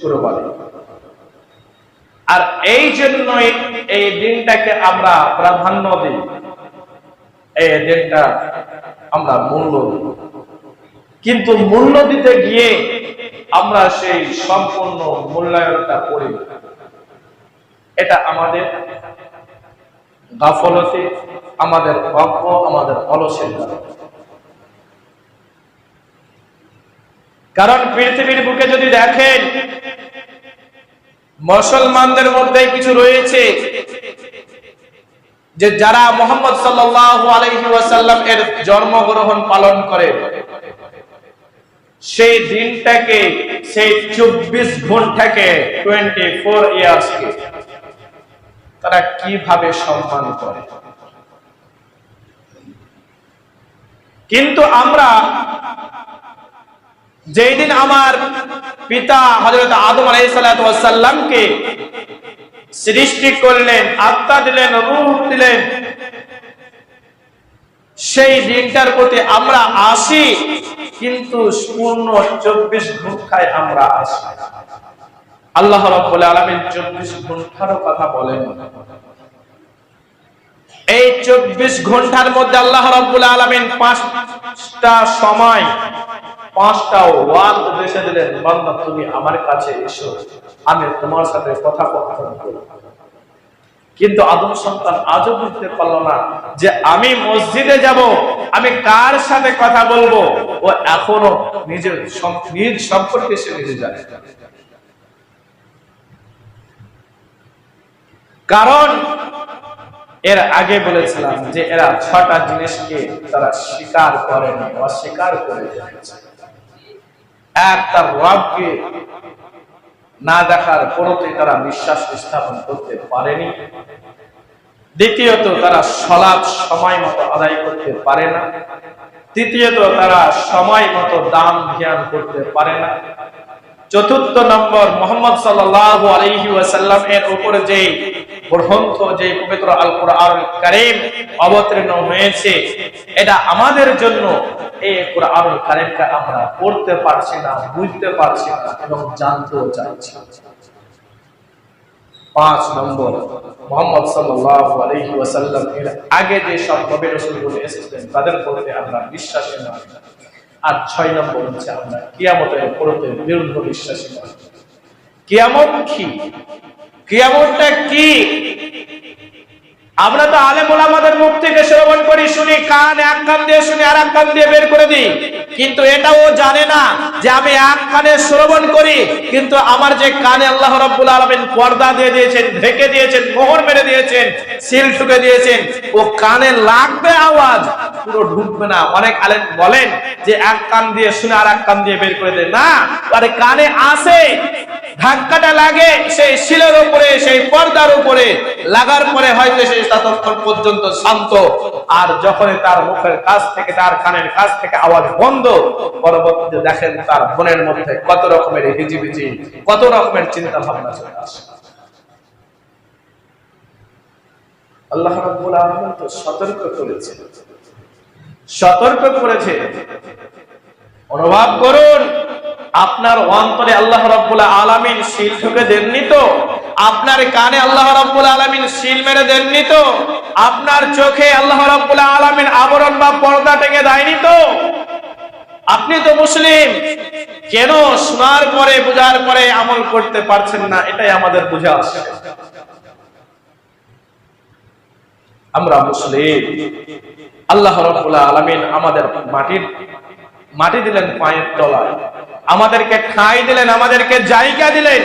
শুক্রবারে আর এই জন্যই এই দিনটাকে আমরা প্রাধান্য দিই। এই দিনটা আমরা মূল্য কিন্তু মূল্য দিতে গিয়ে আমরা সেই সম্পূর্ণ মূল্যায়নটা করি এটা আমাদের গাফলতে, আমাদের অজ্ঞ, আমাদের অলসের কারণ পৃথিবীর বুকে যদি দেখেন মুসলমানদের মধ্যে কিছু রয়েছে যে যারা মোহাম্মদ সাল্লাল্লাহু আলাইহি ওয়াসাল্লাম এর জন্মগ্রহণ পালন করে, সেই দিনটাকে, সেই চব্বিশ ঘন্টাকে টোয়েন্টি ফোর ইয়ার্সকে তারা কীভাবে সম্মান করে? কিন্তু আমরা যেই দিন আমার পিতা হজরত আদম আলাইসাল্লামকে সৃষ্টি করলেন, আত্মা দিলেন রূপ দিলেন, সেই দিনটার প্রতি আমরা আসি, কিন্তু পূর্ণ চব্বিশ ঘন্টায় আমরা আসি। আল্লাহ রব্বুল আলমিন চব্বিশ ঘন্টারও কথা বলেন। এই চব্বিশ ঘণ্টার মধ্যে আল্লাহ রব্বুল আলমিন পাঁচটা সময়, পাঁচটা ওয়ান উপদেশে দিলেন, বান্দা, তুমি আমার কাছে এসো, আমি তোমার সাথে কথা কিন্তু আদম সন্তান আজও বুঝতে পারল না যে আমি মসজিদে যাব, আমি কার সাথে কথা বলব? ও এখনও নিজের নিজ সম্পর্কে সে নিজে কারণ এর আগে বলেছিলাম যে এরা ছটা জিনিসকে তারা স্বীকার করে না, অস্বীকার করে এক তার রবকে না দেখার পরতে তারা বিশ্বাস স্থাপন করতে পারেনি। দ্বিতীয়ত, তারা সলাপ সময় মতো আদায় করতে পারে না। তৃতীয়ত, তারা সময় মতো দান ধ্যান করতে পারে না। চতুর্থ নম্বর, মোহাম্মদ সাল্লাল্লাহু আলাইহি ওয়াসাল্লাম এর উপরে যে গ্রন্থ যে পবিত্র আল কোরআন কারীম অবতীর্ণ হয়েছে, এটা আমাদের জন্য এই কোরআন কারীমকে আমরা পড়তে পারছি না, বুঝতে পারছি না এবং জানতেও চাইছি। পাঁচ নম্বর, মোহাম্মদ এর আগে যে সব নবী রাসূলগুলো এসেছেন, তাদের প্রতি আমরা বিশ্বাসী নয় আর ছয় নম্বর হচ্ছে আমরা কিয়ামতের পরতে দৃঢ় বিশ্বাসী নয় কিয়ামত কি? কিয়ামতটা কি? আমরা তো আলেম ওলামাদের মুখ থেকে শ্রবণ করি, শুনি, কান এক কান দিয়ে শুনি আর এক কান দিয়ে বের করে দিই। কিন্তু এটা ও জানে না যে আমি এক কানে শ্রবণ করি, কিন্তু আমার যে কানে আল্লাহ রাব্বুল আলামিন পর্দা দিয়ে দিয়েছেন, ঢেকে দিয়েছেন, মোহর মেরে দিয়েছেন, সিল ঠুকে দিয়েছেন, ও কানে লাগবে আওয়াজ, পুরো ঢুকবে না। অনেক আলেম বলেন যে এক কান দিয়ে শুনে আর এক কান দিয়ে বের করে দেয়। না, আরে কানে আসে ধাক্কাটা লাগে, সেই শিলের উপরে, সেই পর্দার উপরে। লাগার পরে হয়তো সেই ততক্ষণ পর্যন্ত শান্ত। আর যখনই তার মুখের কাছ থেকে, তার কানের কাছ থেকে আওয়াজ বন্ধ, পরবর্তীতে দেখেন তার মনের মধ্যে কত রকমের হিজিবিজি, কত রকমের চিন্তা ভাবনা চলে আসে। আল্লাহ রাব্বুল আলামিন তো সতর্ক করেছে সতর্ক করেছে অনুভব করুন। আপনার অন্তরে আল্লাহ রাব্বুল আলামিন শিল ঠুকে দেননি তো? আপনার কানে আল্লাহ রাব্বুল আলামিন শিল মেরে দেননি তো? আপনার চোখে আল্লাহ রাব্বুল আলামিন আবরণ বা পর্দা টেকে দেয়নি তো? আপনি তো মুসলিম। কেন শোনার পরে, বোঝার পরে আমল করতে পারছেন না? এটাই আমাদের বুঝে আসে। আমরা মুসলিম। আল্লাহ রাব্বুল আলামিন আমাদের মাটির মাটি দিলেন পায়ের তলায়। আমাদেরকে ঠাঁই দিলেন, আমাদেরকে জায়গা দিলেন।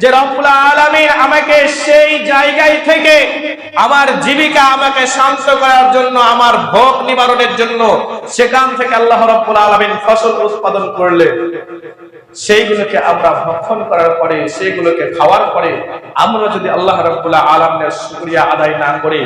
যে রব্বুল আলামিন আমাকে সেই জায়গায় থেকে আমার জীবিকা আমাকে শান্ত করার জন্য, আমার ভোগ নিবারণের জন্য সেখান থেকে আল্লাহ রব্বুল আলামিন ফসল উৎপাদন করলেন সেইগুলোকে আমরা ভক্ষণ করার পরে, সেইগুলোকে খাওয়ার পরে, আমরা যদি আল্লাহ রাব্বুল্লাহ আলামিনের শুকরিয়া আদায় না করি,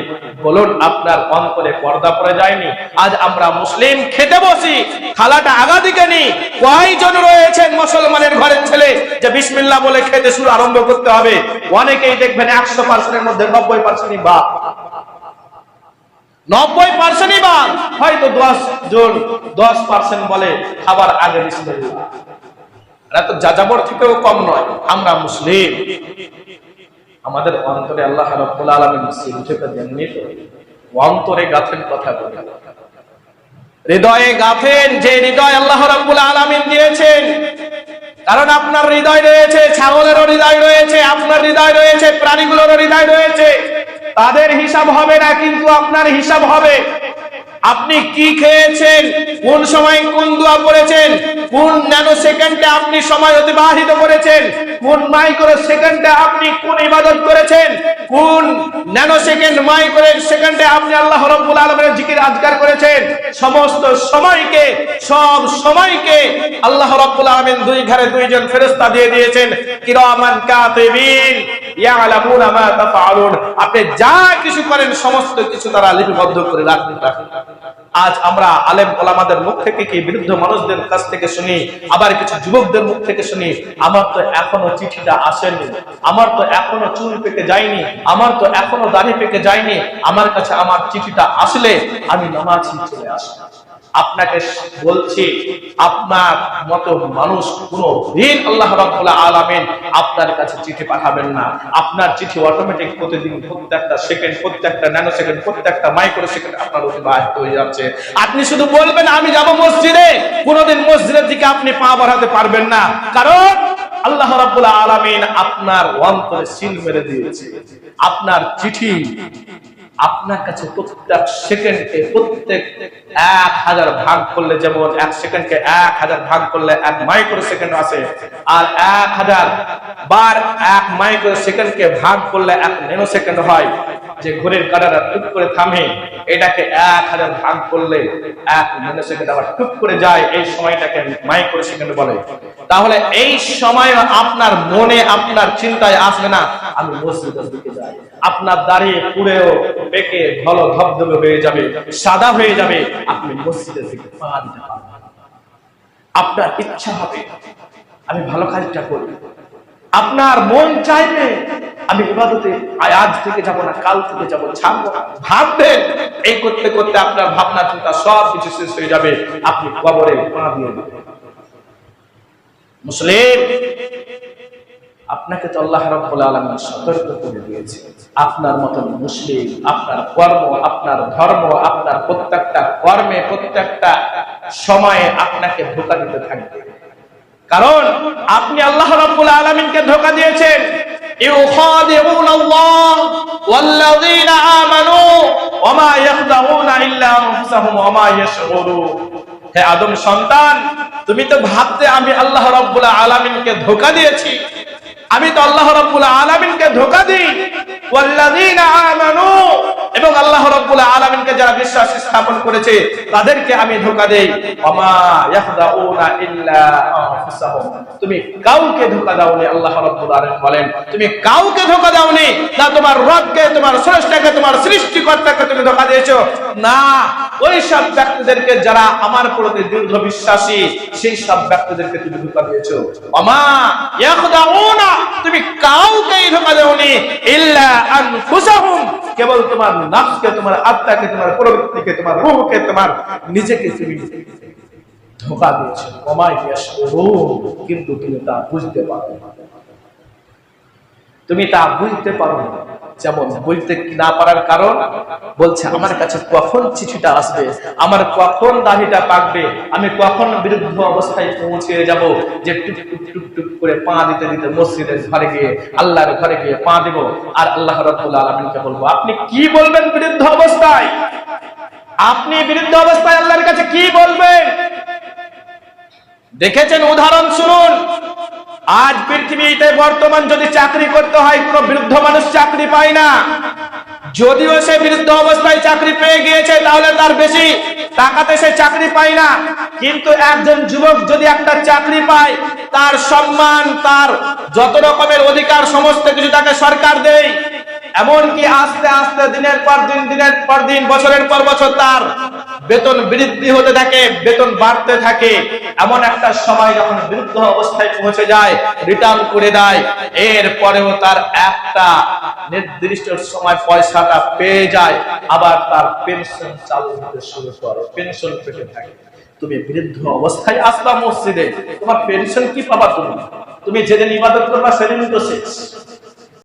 বলুন আপনার অন্তরে পর্দা পড়ে যায়নি? আজ আমরা মুসলিম খেতে বসি খালাটা আগা দিকে নি। কয়জন রয়েছেন মুসলমানের ঘরের ছেলে? যে বিসমিল্লাহ বলে খেতে শুরু আরম্ভ করতে হবে। অনেকেই দেখবেন একশো পার্সেন্টের মধ্যে নব্বই পার্সেন্টই বা নব্বই পার্সেন্টই বা হয়তো দশ জন, দশ পার্সেন্ট বলে খাবার আগে যাযাবর থেকেও কম নয়, আমরা মুসলিম। আমাদের অন্তরে আল্লাহ অন্তরে গাথেন কথা বলে। হৃদয়ে গাথেন যে হৃদয় আল্লাহ রাব্বুল আলামিন দিয়েছেন, কারণ আপনার হৃদয় রয়েছে, ছাগলেরও হৃদয় রয়েছে, আপনার হৃদয় রয়েছে, প্রাণীগুলোরও হৃদয় রয়েছে। তাদের হিসাব হবে না, কিন্তু আপনার হিসাব হবে। আপনি কি খেয়েছেন? কোন সময় কোন দোয়া করেছেন কোন ন্যানো সেকেন্ডে আপনি সময় অতিবাহিত করেছেন? কোন মাইক্রো সেকেন্ডে আপনি কোন ইবাদত করেছেন? কোন ন্যানো সেকেন্ড মাইক্রো সেকেন্ডে আপনি আল্লাহ রাব্বুল আলামিনের জিকির আজকার করেছেন? সমস্ত সময়কে, সব সময়কে আল্লাহ রাব্বুল আলামিন দুই ঘরে দুইজন ফেরেশতা দিয়ে দিয়েছেন। কিরামান কাতিবিন, ইয়ালামুনা মা তাফআলুন। আপনি যা কিছু করেন, সমস্ত কিছু তারা লিপিবদ্ধ করে রাখেন আজ আমরা আলেম ওলামাদের মুখ থেকে কি বিরুদ্ধ মানুষদের কাছ থেকে শুনি, আবার কিছু যুবকদের মুখ থেকে শুনি, আমার তো এখনও চিঠিটা আসেনি, আমার তো এখনও চুল পেকে যায়নি, আমার তো এখনও দাড়ি পেকে যায়নি, আমার কাছে আমার চিঠিটা আসলে আমি নামাজ চলে আসব। আপনাকে বলছি, আপনার মতো মানুষ কোনো দিন আল্লাহ রাব্বুল আলামিন আপনার কাছে চিঠি পাঠাবেন না। আপনার চিঠি অটোমেটিক প্রতিদিন প্রত্যেকটা সেকেন্ড প্রত্যেকটা ন্যানো সেকেন্ড প্রত্যেকটা মাইক্রো সেকেন্ড আপনার অতিবাহিত হয়ে যাচ্ছে। আপনি শুধু বলবেন, আমি যাব মসজিদে। কোনোদিন মসজিদের দিকে আপনি পা বাড়াতে পারবেন না। কারণ আল্লাহ রাব্বুল আলামিন আপনার অন্তরে সিল মেরে দিয়েছে। আপনার চিঠি আপনার কাছে প্রত্যেক সেকেন্ডে প্রত্যেক এক হাজার ভাগ করলে যেমন এক সেকেন্ডকে এক হাজার ভাগ করলে এক মাইক্রো সেকেন্ড আছে, আর এক হাজার বার এক মাইক্রো সেকেন্ডকে ভাগ করলে এক ন্যানো সেকেন্ড হয়। যে ঘড়ির কাটাটা টুক করে থামে, এটাকে এক হাজার ভাগ করলে এক ন্যানো সেকেন্ড আবার টুক করে যায়, এই সময়টাকে মাইক্রো সেকেন্ড বলে। তাহলে এই সময় আপনার মনে, আপনার চিন্তায় আসবে না, আমি মসজিদের দিকে যাই। আপনার দাঁড়িয়ে পুড়েও পেকে ঘল ধবধবে হয়ে যাবে, সাদা হয়ে যাবে, আপনি মসজিদের দিকে পা দিতে আপনার ইচ্ছা হবে, আমি ভালো কাজটা করি। আপনার মন চাইবে, আমি ইবাদতে আজ থেকে যাব না, কাল থেকে যাব, ছাড়বো ভাববেন, এই করতে করতে আপনার ভাবনা, চিন্তা সব কিছু শেষ হয়ে যাবে। আপনি কবরে পা দিয়ে দেবেন। মুসলিম, আপনাকে তো আল্লাহ রাব্বুল আলামিন সতর্ক করে দিয়েছে। আপনার মতন মুসলিম, আপনার কর্ম, আপনার ধর্ম, আপনার প্রত্যেকটা কর্মে, প্রত্যেকটা সময়ে আপনাকে ধোকা দিতে থাকবে। কারণ আপনি আল্লাহ রাব্বুল আলামিনকে ধোকা দিয়েছেন। ইউখাদিউন আল্লাহ ওয়াল্লাযীনা আমানু ওমা ইয়াখদাউনা ইল্লা আনফুসাহুম ওমা ইয়াশউরুন হে আদম সন্তান তুমি তো ভাবতে আমি আল্লাহ রব্বুল আলমিনকে ধোকা দিয়েছি। আমি তো আল্লাহ রাব্বুল আলামিনকে ধোকা দিই। এবং আল্লাহ রাব্বুল আলামিনকে যারা বিশ্বাস স্থাপন করেছে, তাদেরকে আমি ধোকা দেই। তুমি কাউকে ধোকা দাওনি, আল্লাহ রাব্বুল আলামিন বলেন। তুমি কাউকে ধোকা দাওনি, না তোমার রবকে, তোমার স্রষ্টাকে, তোমার সৃষ্টিকর্তাকে তুমি ধোকা দিয়েছ। না, ওই সব ব্যক্তিদেরকে যারা আমার প্রতি দীর্ঘ বিশ্বাসী, সেই সব ব্যক্তিদেরকে তুমি ধোকা দিয়েছ। ওমা ইয়াখদাউনা তুমি কাউকেই ধোকা দেওনি কেবল তোমার নফসকে, তোমার আত্মাকে, তোমার প্রবৃত্তিকে, তোমার রূহকে, তোমার নিজেকে তুমি ধোকা দিয়েছ। কমাই কিন্তু তুমি তা বুঝতে পারো তুমি তা বুঝতে পারো না। যেমন বুঝতে না পারার কারণ, বলছে, আমার কাছে কখন চিঠিটা আসবে? আমার কখন দাড়িটা পাকবে? আমি কখন বিরুদ্ধ অবস্থায় পৌঁছে যাব? যে টুক টুক টুক করে পা দিতে দিতে মসজিদের ঘরে গিয়ে, আল্লাহর ঘরে গিয়ে পা দিব। আর আল্লাহ রাব্বুল আলামিনকে বলব, আপনি কি বলবেন বিরুদ্ধ অবস্থায়? আপনি বিরুদ্ধ অবস্থায় আল্লাহর কাছে কি বলবেন? দেখেছেন উদাহরণ শুনুন। আজ পৃথিবীতে বর্তমান যদি চাকরি করতে হয়, কোনো বৃদ্ধ মানুষ চাকরি পায় না। যদিও সে বিরুদ্ধ অবস্থায় চাকরি পেয়ে গিয়েছে, তাহলে তার বেশি টাকাতে সে চাকরি পায় না। কিন্তু একজন যুবক যদি একটা চাকরি পায়, তার সম্মান, তার যত রকমের অধিকার, সমস্ত কিছু তাকে সরকার দেয়। এমনকি আস্তে আস্তে দিনের পর দিন, দিনের পর দিন, বছরের পর বছর তার বেতন বৃদ্ধি হতে থাকে, বেতন বাড়তে থাকে। এমন একটা সময় যখন বৃদ্ধ অবস্থায় পৌঁছে যায় রিটার্ন করে দেয় এর পরেও তার একটা নির্দিষ্ট সময় পয়সাটা পেয়ে যায়, আবার তার পেনশন চালু হতে শুরু করে পেনশন পেতে থাকে। তুমি বৃদ্ধ অবস্থায় আসবা মসজিদে, তোমার পেনশন কি পাবা তুমি? তুমি যেদিন ইবাদত করবা সেদিন তো শেষ।